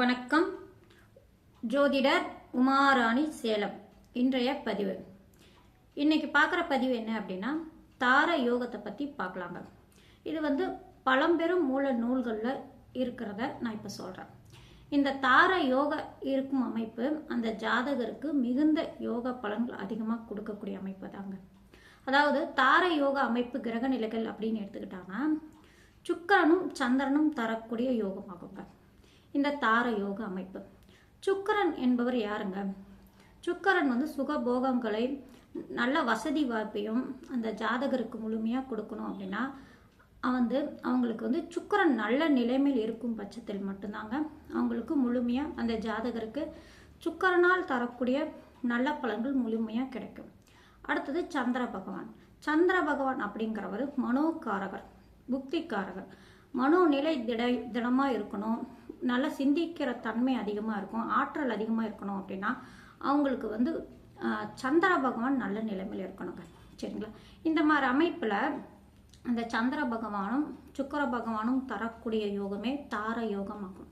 வணக்கம். ஜோதிடர் உமாராணி சேலம். இன்றைய பதிவு. இன்னைக்கு பார்க்குற பதிவு என்ன அப்படின்னா தார யோகத்தை பற்றி பார்க்கலாங்க. இது வந்து பழம்பெரும் மூல நூல்களில் இருக்கிறத நான் இப்போ சொல்கிறேன் இந்த தார யோக இருக்கும் அமைப்பு அந்த ஜாதகருக்கு மிகுந்த யோக பலன்கள் அதிகமாக கொடுக்கக்கூடிய அமைப்பு தாங்க. அதாவது தார யோக அமைப்பு கிரக நிலைகள் அப்படின்னு எடுத்துக்கிட்டாங்கன்னா சுக்கிரனும் சந்திரனும் தரக்கூடிய யோகமாகுங்க. இந்த தார யோக அமைப்பு. சுக்கரன் என்பவர் யாருங்க? சுக்கரன் வந்து சுகபோகங்களை நல்ல வசதி வாய்ப்பையும் அந்த ஜாதகருக்கு முழுமையாக கொடுக்கணும் அப்படின்னா வந்து அவங்களுக்கு வந்து சுக்கரன் நல்ல நிலைமையில் இருக்கும் பட்சத்தில் மட்டும்தாங்க. அவங்களுக்கு முழுமையாக அந்த ஜாதகருக்கு சுக்கரனால் தரக்கூடிய நல்ல பலன்கள் முழுமையாக கிடைக்கும். அடுத்தது சந்திர பகவான். சந்திர பகவான் அப்படிங்கிறவர் மனோகாரகர் புக்திக்காரகர் மனோநிலை திட திடமாக இருக்கணும். நல்லா சிந்திக்கிற தன்மை அதிகமாக இருக்கும் ஆற்றல் அதிகமாக இருக்கணும் அப்படின்னா அவங்களுக்கு வந்து சந்திர பகவான் நல்ல நிலைமையில் இருக்கணுங்க. சரிங்களா? இந்த மாதிரி அமைப்பில் அந்த சந்திர பகவானும் சுக்கர பகவானும் தரக்கூடிய யோகமே தார யோகமாகும்.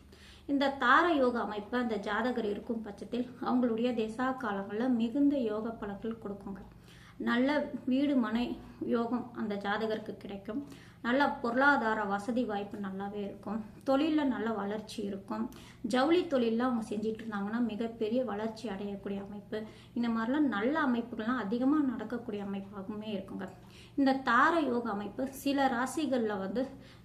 இந்த தார யோக அமைப்பு அந்த ஜாதகர் இருக்கும் பட்சத்தில் அவங்களுடைய திசா காலங்களில் மிகுந்த யோக பலன்கள் கொடுக்குங்க. நல்ல வீடு மனை யோகம் அந்த ஜாதகருக்கு கிடைக்கும். நல்ல பொருளாதார வசதி வாய்ப்பு நல்லாவே இருக்கும். தொழிலில் நல்ல வளர்ச்சி இருக்கும். ஜவுளி தொழிலில் அவங்க செஞ்சிட்டு இருந்தாங்கன்னா மிகப்பெரிய வளர்ச்சி அடையக்கூடிய அமைப்பு. இந்த மாதிரிலாம் நல்ல அமைப்புகள்லாம் அதிகமாக நடக்கக்கூடிய அமைப்பாகவுமே இருக்குங்க. இந்த தார யோக அமைப்பு சில ராசிகளில் வந்து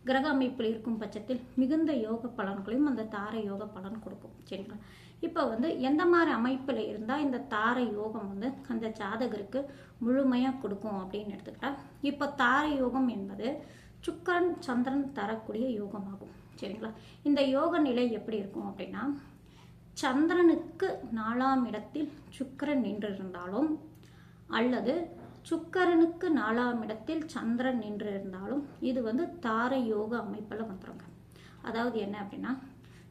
கிரக அமைப்பில் இருக்கும் பட்சத்தில் மிகுந்த யோக பலன்களையும் அந்த தார யோக பலன் கொடுக்கும். சரிங்களா? இப்போ வந்து எந்த மாதிரி அமைப்பில் இருந்தால் இந்த தார யோகம் வந்து அந்த ஜாதகருக்கு முழுமையாக கொடுக்கும் அப்படின்னு எடுத்துக்கிட்டா இப்போ தார யோகம் என்பது சுக்கிரன் சந்திரன் தரக்கூடிய யோகமாகும். சரிங்களா? இந்த யோக நிலை எப்படி இருக்கும் அப்படின்னா சந்திரனுக்கு நாலாம் இடத்தில் சுக்கரன் நின்று இருந்தாலும் அல்லது சுக்கரனுக்கு நாலாம் இடத்தில் சந்திரன் நின்று இருந்தாலும் இது வந்து தார யோக அமைப்பில் வந்துருங்க. அதாவது என்ன அப்படின்னா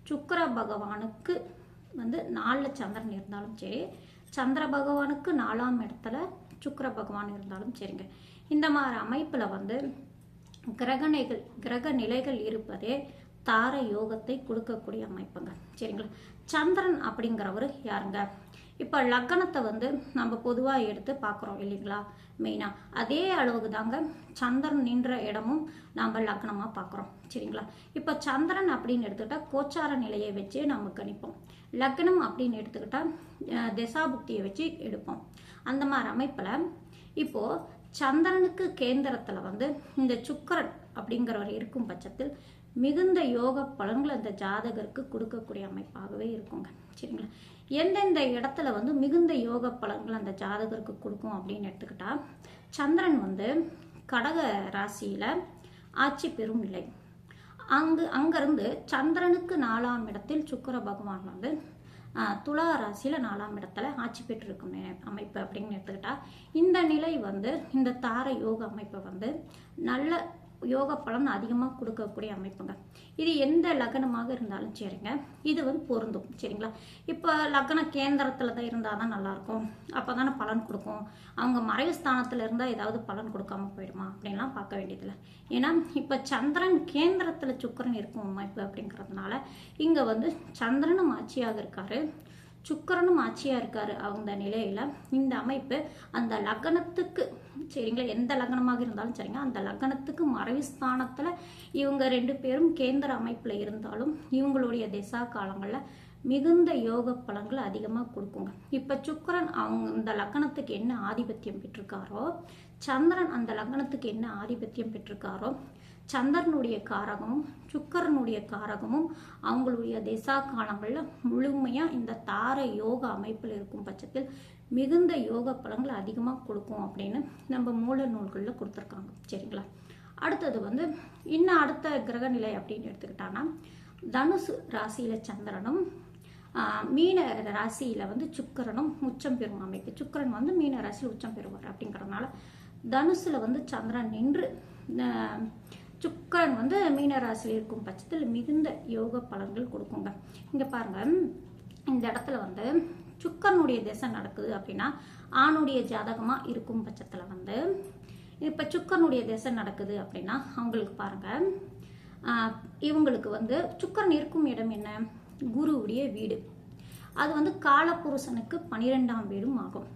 சுக்கர பகவானுக்கு வந்து நாலில் சந்திரன் இருந்தாலும் சரி சந்திர பகவானுக்கு நாலாம் இடத்துல சுக்கர பகவான் இருந்தாலும் சரிங்க. இந்த மாதிரி அமைப்பில் வந்து கிரகணைகள் கிரக நிலைகள் இருப்பதே தார யோகத்தை கொடுக்கக்கூடிய அமைப்புங்க. சரிங்களா? சந்திரன் அப்படிங்கிறவர் யாருங்க? இப்போ லக்கணத்தை வந்து நம்ம பொதுவாக எடுத்து பார்க்குறோம் இல்லைங்களா? மெயினாக அதே அளவுக்கு தாங்க சந்திரன் நின்ற இடமும் நாம் லக்னமாக பார்க்குறோம் சரிங்களா? இப்போ சந்திரன் அப்படின்னு எடுத்துக்கிட்டால் கோச்சார நிலையை வச்சு நம்ம கணிப்போம். லக்னம் அப்படின்னு எடுத்துக்கிட்டால் திசாபுக்தியை வச்சு எடுப்போம். அந்த மாதிரி அமைப்பில் இப்போது சந்திரனுக்கு கேந்திரத்தில் வந்து இந்த சுக்கரன் அப்படிங்கிறவர் இருக்கும் பட்சத்தில் மிகுந்த யோக பலன்கள் அந்த ஜாதகருக்கு கொடுக்கக்கூடிய அமைப்பாகவே இருக்குங்க சரிங்களா? எந்தெந்த இடத்துல வந்து மிகுந்த யோக பலன்கள் அந்த ஜாதகருக்கு கொடுக்கும் அப்படின்னு எடுத்துக்கிட்டா சந்திரன் வந்து கடக ராசியில் ஆட்சி பெறும் நிலை. அங்கு அங்கிருந்து சந்திரனுக்கு நாலாம் இடத்தில் சுக்கிர பகவான் வந்து துலா ராசியில் நாலாம் இடத்துல ஆட்சி பெற்றிருக்கும் அமைப்பு அப்படின்னு எடுத்துக்கிட்டா இந்த நிலை வந்து இந்த தார யோக அமைப்பை வந்து நல்ல யோக பலன் அதிகமாக கொடுக்கக்கூடிய அமைப்புங்க. இது எந்த லக்னமாக இருந்தாலும் சரிங்க. இது வந்து பொருந்தும் சரிங்களா? இப்போ லக்ன கேந்திரத்தில் தான் இருந்தால் தான் நல்லாயிருக்கும் அப்போ தானே பலன் கொடுக்கும். அவங்க மறைவு ஸ்தானத்தில் இருந்தால் ஏதாவது பலன் கொடுக்காம போயிடுமா? அப்படின்லாம் பார்க்க வேண்டியதில்லை. ஏன்னா இப்போ சந்திரன் கேந்திரத்தில் சுக்கிரன் இருக்கும் அமைப்பு அப்படிங்கிறதுனால இங்கே வந்து சந்திரனும் ஆட்சியாக இருக்காரு. சுக்கரனும் ஆட்சியாக இருக்கார் அவங்க நிலையில். இந்த அமைப்பு அந்த லக்னத்துக்கு சரிங்களா எந்த லக்னமாக இருந்தாலும் சரிங்க அந்த லக்னத்துக்கு மறைவு ஸ்தானத்தில் இவங்க ரெண்டு பேரும் கேந்திர அமைப்பில் இருந்தாலும் இவங்களுடைய திசா காலங்களில் மிகுந்த யோக பலன்கள் அதிகமாக கொடுக்குங்க. இப்போ சுக்கரன் அவங்க இந்த லக்னத்துக்கு என்ன ஆதிபத்தியம் பெற்றிருக்காரோ சந்திரன் அந்த லக்னத்துக்கு என்ன ஆதிபத்தியம் பெற்றிருக்காரோ சந்திரனுடைய காரகமும் சுக்கரனுடைய காரகமும் அவங்களுடைய திசா காலங்களில் முழுமையாக இந்த தார யோக அமைப்பில் இருக்கும் பட்சத்தில் மிகுந்த யோக பலங்கள் அதிகமாக கொடுக்கும் அப்படின்னு நம்ம மூல நூல்களில் கொடுத்துருக்காங்க. சரிங்களா? அடுத்தது வந்து இன்னும் அடுத்த கிரகநிலை அப்படின்னு எடுத்துக்கிட்டாங்கன்னா தனுசு ராசியில் சந்திரனும் மீன ராசியில் வந்து சுக்கிரனும் உச்சம் பெறும் அமைப்பு. சுக்கிரன் வந்து மீன ராசியில் உச்சம் பெறுவார் அப்படிங்கிறதுனால தனுசில் வந்து சந்திரன் நின்று சுக்கிரன் வந்து மீன ராசியில் இருக்கும் பட்சத்தில் மிகுந்த யோக பலன்கள் கொடுக்குங்க. இங்கே பாருங்க. இந்த இடத்துல வந்து சுக்கரனுடைய திசை நடக்குது அப்படின்னா ஆணுடைய ஜாதகமாக இருக்கும் பட்சத்தில் வந்து இப்போ சுக்கரனுடைய திசை நடக்குது அப்படின்னா அவங்களுக்கு பாருங்க. இவங்களுக்கு வந்து சுக்கரன் இருக்கும் இடம் என்ன? குருவுடைய வீடு. அது வந்து காலப்புருஷனுக்கு பனிரெண்டாம் வீடும் ஆகும்.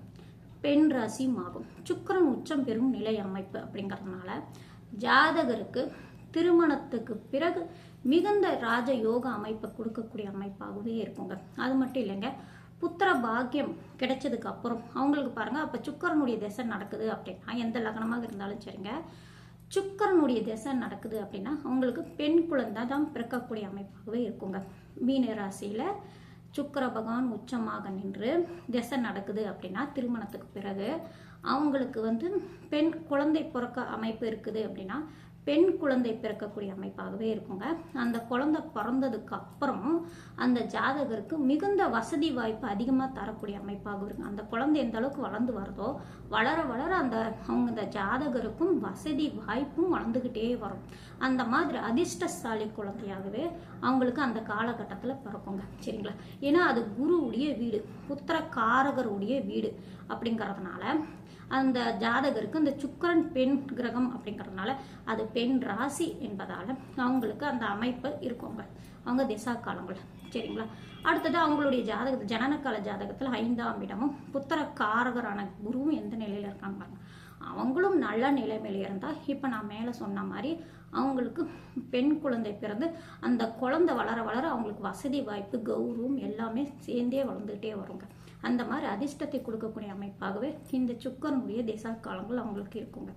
பெண் ராசியும் ஆகும். சுக்கிரன் உச்சம் பெறும் நிலை அமைப்பு அப்படிங்கிறதுனால ஜாதகருக்கு திருமணத்துக்கு பிறகு மிகுந்த ராஜ யோக அமைப்பை கொடுக்கக்கூடிய அமைப்பாகவே இருக்குங்க. அது மட்டும் இல்லைங்க புத்திர பாக்கியம் கிடைச்சதுக்கு அப்புறம் அவங்களுக்கு பாருங்க அப்ப சுக்கரனுடைய திசை நடக்குது அப்படின்னா எந்த லக்னமாக இருந்தாலும் சரிங்க சுக்கரனுடைய திசை நடக்குது அப்படின்னா அவங்களுக்கு பெண் குழந்தை தான் பிறக்கக்கூடிய அமைப்பாகவே இருக்குங்க. மீன ராசியில சுக்கிர பகவான் உச்சமாக நின்று திசை நடக்குது அப்படின்னா திருமணத்துக்கு பிறகு அவங்களுக்கு வந்து பெண் குழந்தை பிறக்க அமைப்பு இருக்குது அப்படின்னா பெண் குழந்தை பிறக்கக்கூடிய அமைப்பாகவே இருக்குங்க. அந்த குழந்தை பிறந்ததுக்கு அப்புறம் அந்த ஜாதகருக்கு மிகுந்த வசதி வாய்ப்பு அதிகமாக தரக்கூடிய அமைப்பாக இருக்கும் அந்த குழந்தை எந்த அளவுக்கு வளர்ந்து வருதோ வளர வளர அந்த அவங்க இந்த ஜாதகருக்கும் வசதி வாய்ப்பும் வளர்ந்துக்கிட்டே வரும். அந்த மாதிரி அதிர்ஷ்டசாலி குழந்தையாகவே அவங்களுக்கு அந்த காலகட்டத்தில் பிறக்குங்க. சரிங்களா? ஏன்னா அது குருவுடைய வீடு புத்திர காரகருடைய வீடு அப்படிங்கிறதுனால அந்த ஜாதகருக்கு அந்த சுக்கரன் பெண் கிரகம் அப்படிங்கிறதுனால அது பெண் ராசி என்பதால் அவங்களுக்கு அந்த அமைப்பு இருக்குங்க. அவங்க திசா காலங்கள். சரிங்களா? அடுத்தது அவங்களுடைய ஜாதக ஜனனக்கால ஜாதகத்தில் ஐந்தாம் இடமும் புத்திர காரகரான குருவும் எந்த நிலையில் இருக்காங்க பாருங்க. அவங்களும் நல்ல நிலைமையில இருந்தால் இப்போ நான் மேலே சொன்ன மாதிரி அவங்களுக்கு பெண் குழந்தை பிறந்து அந்த குழந்தை வளர வளர அவங்களுக்கு வசதி வாய்ப்பு கௌரவம் எல்லாமே சேர்ந்தே வளர்ந்துகிட்டே வருங்க. அந்த மாதிரி அதிர்ஷ்டத்தை கொடுக்கக்கூடிய அமைப்பாகவே இந்த சுக்கரனுடைய திசா காலங்கள் அவங்களுக்கு இருக்குங்க.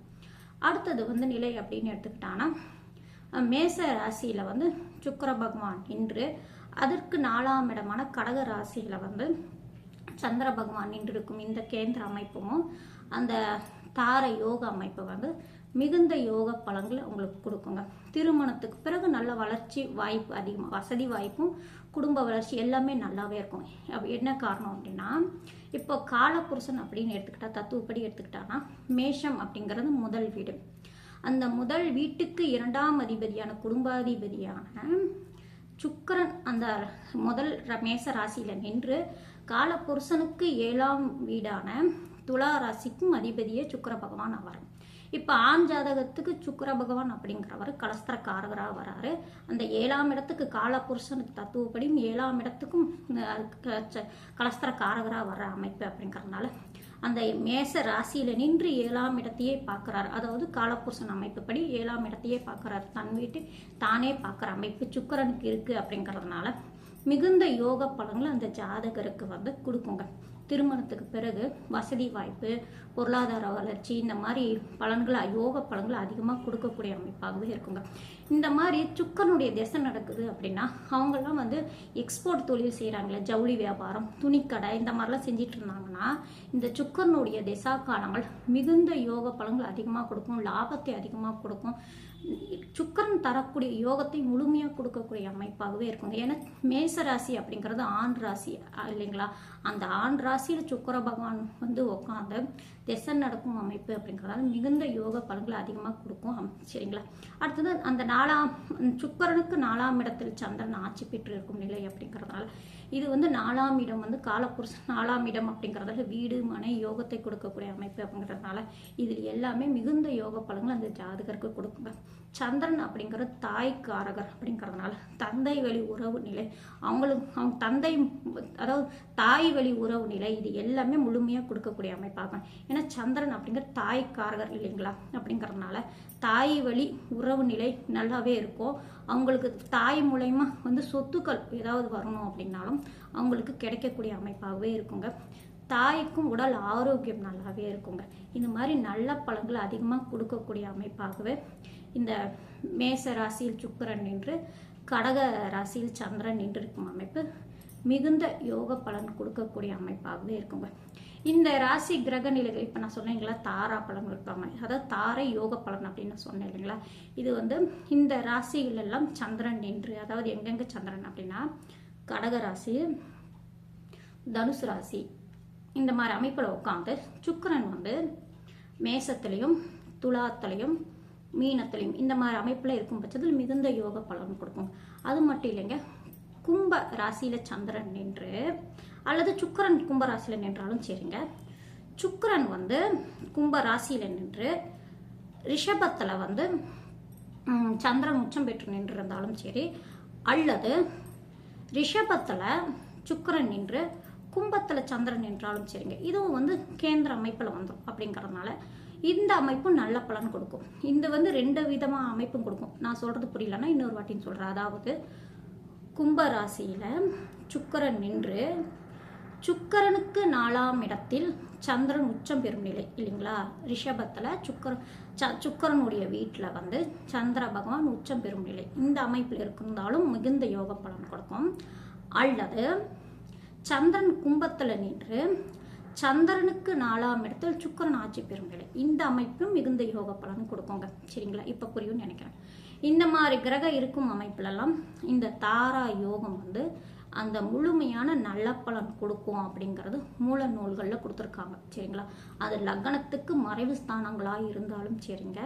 அடுத்தது வந்து நிலை அப்படின்னு எடுத்துக்கிட்டான்னா மேச ராசியில் வந்து சுக்கிர பகவான் இன்று அதற்கு நாலாம் இடமான கடக ராசியில் வந்து சந்திர பகவான் நின்றிருக்கும் இந்த கேந்திர அமைப்பும் அந்த தார யோக அமைப்பு வந்து மிகுந்த யோக பலன்களை உங்களுக்கு கொடுக்குங்க. திருமணத்துக்கு பிறகு நல்ல வளர்ச்சி வாய்ப்பு அதிகமாக வசதி வாய்ப்பும் குடும்ப வளர்ச்சி எல்லாமே நல்லாவே இருக்கும். என்ன காரணம் அப்படின்னா இப்போ காலபுருஷன் அப்படின்னு எடுத்துக்கிட்டா தத்துவப்படி எடுத்துக்கிட்டான்னா மேஷம் அப்படிங்கிறது முதல் வீடு. அந்த முதல் வீட்டுக்கு இரண்டாம் அதிபதியான குடும்பாதிபதியான சுக்கிரன் அந்த முதல் ர- மேச ராசியில் நின்று காலபுருஷனுக்கு ஏழாம் வீடான துலா ராசிக்கும் அதிபதியே சுக்கிர பகவான் அவர் இப்போ ஆண் ஜாதகத்துக்கு சுக்கர பகவான் அப்படிங்கிறவர் கலஸ்திரக்காரகராக வராரு. அந்த ஏழாம் இடத்துக்கு காலப்புருஷனுக்கு தத்துவப்படியும் ஏழாம் இடத்துக்கும் கலஸ்திரக்காரகராக வர்ற ச- கலஸ்திர காரகராக வர அமைப்பு அப்படிங்கிறதுனால அந்த மேச ராசியில நின்று ஏழாம் இடத்தையே பார்க்கிறார் அதாவது காலப்புருஷன் அமைப்புப்படி ஏழாம் இடத்தையே பார்க்கிறார் தன் வீட்டு தானே பார்க்குற அமைப்பு சுக்கிரனுக்கு இருக்கு அப்படிங்கிறதுனால மிகுந்த யோக பலங்களை அந்த ஜாதகருக்கு வந்து கொடுக்குங்க. திருமணத்துக்கு பிறகு வசதி வாய்ப்பு பொருளாதார வளர்ச்சி இந்த மாதிரி பலன்களை யோக பலன்களை அதிகமாக கொடுக்கக்கூடிய அமைப்பாகவே இருக்குங்க. இந்த மாதிரி சுக்கனுடைய திசை நடக்குது அப்படின்னா அவங்கெல்லாம் வந்து எக்ஸ்போர்ட் தொழில் செய்கிறாங்களே ஜவுளி வியாபாரம் துணிக்கடை இந்த மாதிரிலாம் செஞ்சிட்டு இருந்தாங்கன்னா இந்த சுக்கனுடைய திசா காலங்கள் மிகுந்த யோக பலன்கள் அதிகமாக கொடுக்கும் லாபத்தை அதிகமாக கொடுக்கும். சுக்கரன் தரக்கூடிய யோகத்தை முழுமையாக கொடுக்கக்கூடிய அமைப்பாகவே இருக்குங்க. ஏன்னா மேச ராசி அப்படிங்கிறது ஆண் ராசி இல்லைங்களா? அந்த ஆண் ராசியில் சுக்கர பகவான் வந்து உட்காந்து திசை நடக்கும் அமைப்பு அப்படிங்கிறதால மிகுந்த யோக பலன்களை அதிகமாக கொடுக்கும் சரிங்களா? அடுத்தது அந்த நாலாம் சுக்கரனுக்கு நாலாம் இடத்தில் சந்திரன் ஆட்சி பெற்று இருக்கும் நிலை அப்படிங்கிறதுனால இது வந்து நாலாம் இடம் வந்து காலப்புருஷன் நாலாம் இடம் அப்படிங்கிறதால வீடு மனை யோகத்தை கொடுக்கக்கூடிய அமைப்பு அப்படிங்கிறதுனால இதில் எல்லாமே மிகுந்த யோக பலன்கள் அந்த ஜாதகருக்கு கொடுக்குங்க சந்திரன் அப்படிங்கிற தாய்க்கு அரகர் அப்படிங்கிறதுனால தந்தை வழி உறவு நிலை அவங்களுக்கு அவங்க தந்தை அதாவது தாய் வழி உறவு நிலை இது எல்லாமே முழுமையாக கொடுக்கக்கூடிய அமைப்பாகும் ஏன்னா சந்திரன் அப்படிங்கிற தாய்க்காரகர் இல்லைங்களா? அப்படிங்கிறதுனால தாய் வழி உறவு நிலை நல்லாவே இருக்கும். அவங்களுக்கு தாய் மூலயமா வந்து சொத்துக்கள் ஏதாவது வரணும் அப்படின்னாலும் அவங்களுக்கு கிடைக்கக்கூடிய அமைப்பாகவே இருக்குங்க. தாய்க்கும் உடல் ஆரோக்கியம் நல்லாவே இருக்குங்க. இந்த மாதிரி நல்ல பழங்களை அதிகமாக கொடுக்கக்கூடிய அமைப்பாகவே இந்த மேச ராசியில் சுக்கரன் நின்று கடக ராசியில் சந்திரன் நின்று இருக்கும் அமைப்பு மிகுந்த யோக பலன் கொடுக்கக்கூடிய அமைப்பாகவே இருக்குங்க. இந்த ராசி கிரக நிலைகள் இப்போ நான் சொன்னீங்களா தாரா பலன் இருப்பாங்க. அதாவது தாரை யோக பலன் அப்படின்னு சொன்னேன் இல்லைங்களா. இது வந்து இந்த ராசிகளெல்லாம் சந்திரன் நின்று அதாவது எங்கெங்க சந்திரன் அப்படின்னா கடக ராசி தனுசு ராசி இந்த மாதிரி அமைப்பில் உட்காந்து சுக்கரன் வந்து மேசத்துலையும் துலாத்துலேயும் மீனத்துலேயும் இந்த மாதிரி அமைப்பில் இருக்கும் பட்சத்தில் மிகுந்த யோக பலன் கொடுக்கும். அது மட்டும் இல்லைங்க கும்ப ராசியில் சந்திரன் நின்று அல்லது சுக்கரன் கும்ப ராசியில் நின்றாலும் சரிங்க. சுக்கரன் வந்து கும்ப ராசியில் நின்று ரிஷபத்தில் வந்து சந்திரன் உச்சம் பெற்று நின்றிருந்தாலும் சரி அல்லது ரிஷபத்தில் சுக்கரன் நின்று கும்பத்தில் சந்திரன் என்றாலும் சரிங்க. இதுவும் வந்து கேந்திர அமைப்பில் வந்துடும் அப்படிங்கிறதுனால இந்த அமைப்பும் நல்ல பலன் கொடுக்கும். இந்த வந்து ரெண்டு விதமாக அமைப்பும் கொடுக்கும். நான் சொல்கிறது புரியலன்னா இன்னொரு வாட்டின்னு சொல்கிறேன் அதாவது கும்ப ராசியில் சுக்கிரன் நின்று சுக்கரனுக்கு நாலாம் இடத்தில் சந்திரன் உச்சம் பெறும் நிலை இல்லைங்களா? ரிஷபத்தில் சுக்கர ச சுக்கரனுடைய வீட்டில் வந்து சந்திர பகவான் உச்சம் பெறும் நிலை. இந்த அமைப்பில் இருந்தாலும் மிகுந்த யோக பலன் கொடுக்கும். அல்லது சந்திரன் கும்பத்தில் நின்று சந்திரனுக்கு நாலாம் இடத்தில் சுக்கிரன் ஆட்சி பெறும் நிலை இந்த அமைப்பும் மிகுந்த யோக பலன் கொடுக்குங்க. சரிங்களா? இப்போ புரியும்னு நினைக்கிறேன். இந்த மாதிரி கிரகம் இருக்கும் அமைப்புலலாம் இந்த தாரா யோகம் வந்து அந்த முழுமையான நல்ல பலன் கொடுக்கும் அப்படிங்கிறது மூல நூல்களில் கொடுத்துருக்காங்க. சரிங்களா? அது லக்னத்துக்கு மறைவு ஸ்தானங்களாக இருந்தாலும் சரிங்க.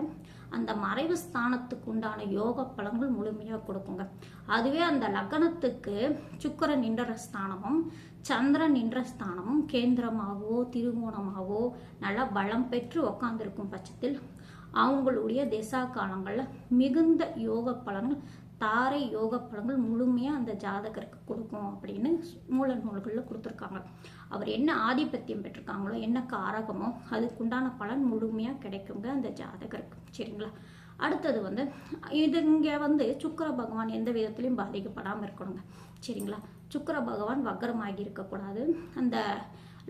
அந்த மறைவு ஸ்தானத்துக்கு உண்டான யோக பலன்கள் முழுமையாக கொடுக்குங்க. அதுவே அந்த லக்னத்துக்கு சுக்கரன் நின்ற ஸ்தானமும் சந்திரன் நின்ற ஸ்தானமும் கேந்திரமாகவோ திருகோணமாகவோ நல்லா பலம் பெற்று உக்காந்துருக்கும் பட்சத்தில் அவங்களுடைய திசா காலங்களில் மிகுந்த யோக பலன்கள் தாரை யோக பலன்கள் முழுமையாக அந்த ஜாதகருக்கு கொடுக்கும் அப்படின்னு மூல நூல்களில் கொடுத்துருக்காங்க. அவர் என்ன ஆதிபத்தியம் பெற்றிருக்காங்களோ என்ன காரகமோ அதுக்குண்டான பலன் முழுமையாக கிடைக்குங்க அந்த ஜாதகருக்கு. சரிங்களா? அடுத்தது வந்து இது இங்கே வந்து சுக்கர பகவான் எந்த விதத்துலையும் பாதிக்கப்படாமல் இருக்கணுங்க. சரிங்களா? சுக்கர பகவான் வக்கரமாகி இருக்கக்கூடாது. அந்த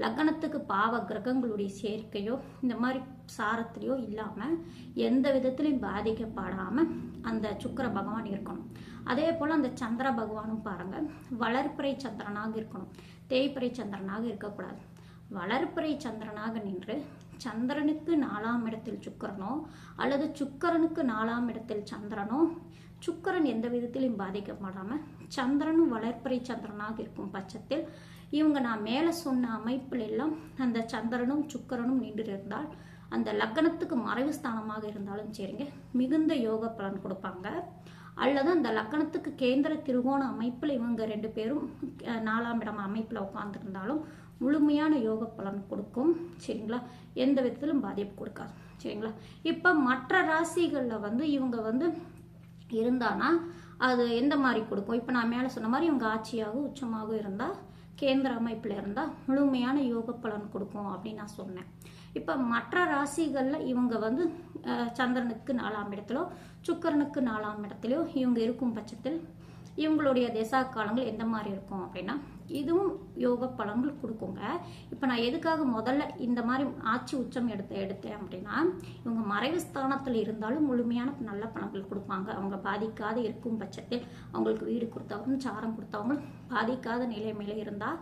லக்னத்துக்கு பாவ கிரகங்களுடைய சேர்க்கையோ இந்த மாதிரி சாரத்திலையோ இல்லாமல் எந்த விதத்திலையும் பாதிக்கப்படாமல் அந்த சுக்கிர பகவான் இருக்கணும். அதே போல் அந்த சந்திர பகவானும் பாருங்கள் வளர்ப்பிறை சந்திரனாக இருக்கணும். தேய்பிறை சந்திரனாக இருக்கக்கூடாது. வளர்ப்பிறை சந்திரனாக நின்று சந்திரனுக்கு நாலாம் இடத்தில் சுக்கிரனோ அல்லது சுக்கிரனுக்கு நாலாம் இடத்தில் சந்திரனோ சுக்கிரன் எந்த விதத்திலையும் பாதிக்கப்படாமல் சந்திரனும் வளர்ப்பிறை சந்திரனாக இருக்கும் பட்சத்தில் இவங்க நான் மேலே சொன்ன அமைப்பில் எல்லாம் அந்த சந்திரனும் சுக்கரனும் நின்று இருந்தால் அந்த லக்னத்துக்கு மறைவு ஸ்தானமாக இருந்தாலும் சரிங்க மிகுந்த யோக பலன் கொடுப்பாங்க. அல்லது அந்த லக்னத்துக்கு கேந்திர திருகோண அமைப்பில் இவங்க ரெண்டு பேரும் நாலாம் இடம் அமைப்பில் உட்காந்துருந்தாலும் முழுமையான யோக பலன் கொடுக்கும். சரிங்களா? எந்த விதத்திலும் பாதிப்பு கொடுக்காது. சரிங்களா? இப்போ மற்ற ராசிகளில் வந்து இவங்க வந்து இருந்தானா அது எந்த மாதிரி கொடுக்கும்? இப்போ நான் மேலே சொன்ன மாதிரி இவங்க ஆட்சியாகவும் உச்சமாகவும் இருந்தால் கேந்திர அமைப்பில் இருந்தால் முழுமையான யோக பலன் கொடுக்கும் அப்படின்னு நான் சொன்னேன். இப்போ மற்ற ராசிகளில் இவங்க வந்து சந்திரனுக்கு நாலாம் இடத்துலோ சுக்கிரனுக்கு நாலாம் இடத்துலையோ இவங்க இருக்கும் பட்சத்தில் இவங்களுடைய திசா காலங்கள் எந்த மாதிரி இருக்கும் அப்படின்னா இதுவும் யோக பலன்கள் கொடுக்குங்க. இப்போ நான் எதுக்காக முதல்ல இந்த மாதிரி ஆட்சி உச்சம் எடுத்து எடுத்தேன் அப்படின்னா இவங்க மறைவு ஸ்தானத்தில் இருந்தாலும் முழுமையான நல்ல பலன்கள் கொடுப்பாங்க. அவங்க பாதிக்காத இருக்கும் பட்சத்தில் அவங்களுக்கு வீடு கொடுத்தவங்களும் சாரம் கொடுத்தவங்களும் பாதிக்காத நிலைமையில இருந்தால்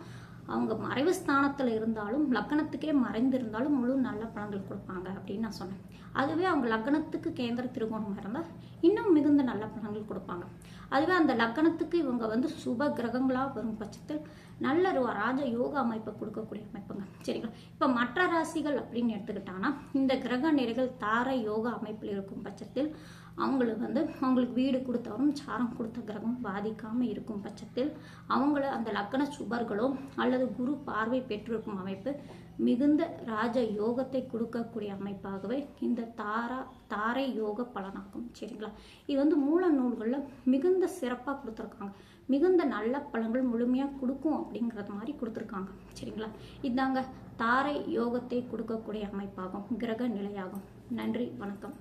அவங்க மறைவு ஸ்தானத்தில் இருந்தாலும் லக்னத்துக்கே மறைந்திருந்தாலும் முழு நல்ல பலன்கள் கொடுப்பாங்க அப்படின்னு நான் சொன்னேன். அதுவே அவங்க லக்னத்துக்கு கேந்திர திருகோணமாக இருந்தால் இன்னும் மிகுந்த நல்ல பலன்கள் கொடுப்பாங்க. அதுவே அந்த லக்னத்துக்கு இவங்க வந்து சுப கிரகங்களாக வரும் பட்சத்தில் நல்ல ஒரு ராஜ யோகா அமைப்பை கொடுக்கக்கூடிய அமைப்புங்க. சரிங்களா? இப்போ மற்ற ராசிகள் அப்படின்னு எடுத்துக்கிட்டாங்கன்னா இந்த கிரக நிலைகள் தார யோகா அமைப்பில் இருக்கும் பட்சத்தில் அவங்களுக்கு வந்து அவங்களுக்கு வீடு கொடுத்தவரும் சாரம் கொடுத்த கிரகம் பாதிக்காமல் இருக்கும் பட்சத்தில் அவங்கள அந்த லக்கண சுபர்களோ அல்லது குரு பார்வை பெற்றிருக்கும் அமைப்பு மிகுந்த ராஜ யோகத்தை கொடுக்கக்கூடிய அமைப்பாகவே இந்த தாரா தாரை யோக பலனாகும் சரிங்களா? இது வந்து மூல நூல்களில் மிகுந்த சிறப்பாக கொடுத்துருக்காங்க. மிகுந்த நல்ல பலன்கள் முழுமையாக கொடுக்கும் அப்படிங்கிறது மாதிரி கொடுத்துருக்காங்க. சரிங்களா? இதாங்க தாரை யோகத்தை கொடுக்கக்கூடிய அமைப்பாகும் கிரக நிலையாகும். நன்றி வணக்கம்.